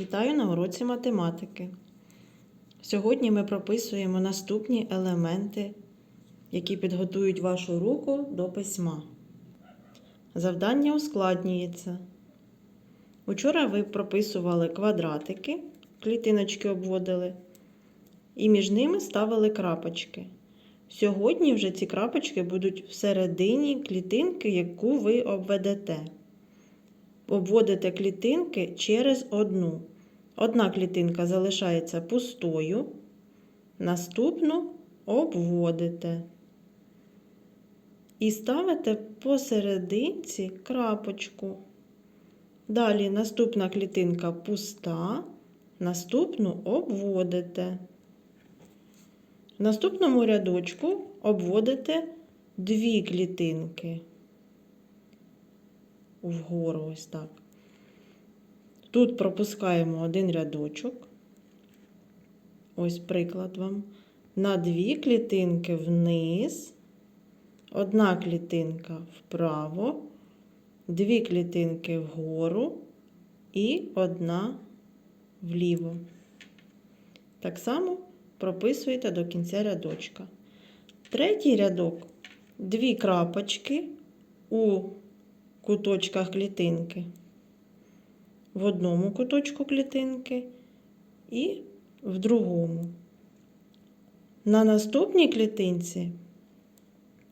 Вітаю на уроці математики. Сьогодні ми прописуємо наступні елементи, які підготують вашу руку до письма. Завдання ускладнюється. Учора ви прописували квадратики, клітиночки обводили, і між ними ставили крапочки. Сьогодні вже ці крапочки будуть всередині клітинки, яку ви обведете обводите клітинки через одну. Одна клітинка залишається пустою, наступну обводите. І ставите посерединці крапочку. Далі наступна клітинка пуста, наступну обводите. В наступному рядочку обводите дві клітинки вгору ось так. Тут пропускаємо один рядочок. Ось приклад вам. На дві клітинки вниз, одна клітинка вправо, дві клітинки вгору і одна вліво. Так само прописуєте до кінця рядочка. Третій рядок дві крапочки у куточках клітинки. В одному куточку клітинки і в другому. На наступній клітинці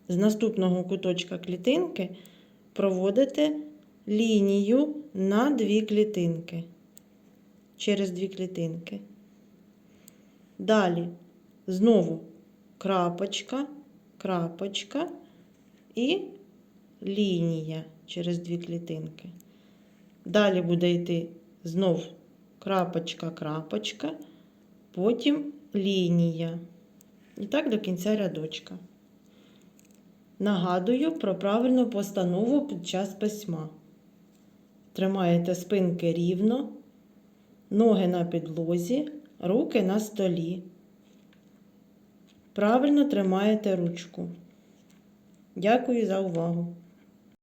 з наступного куточка клітинки проводите лінію на дві клітинки. Через дві клітинки. Далі знову крапочка, крапочка і лінія через дві клітинки. Далі буде йти знов крапочка, крапочка, потім лінія. І так до кінця рядочка. Нагадую про правильну постанову під час письма. Тримаєте спинки рівно, ноги на підлозі, руки на столі. Правильно тримаєте ручку. Дякую за увагу!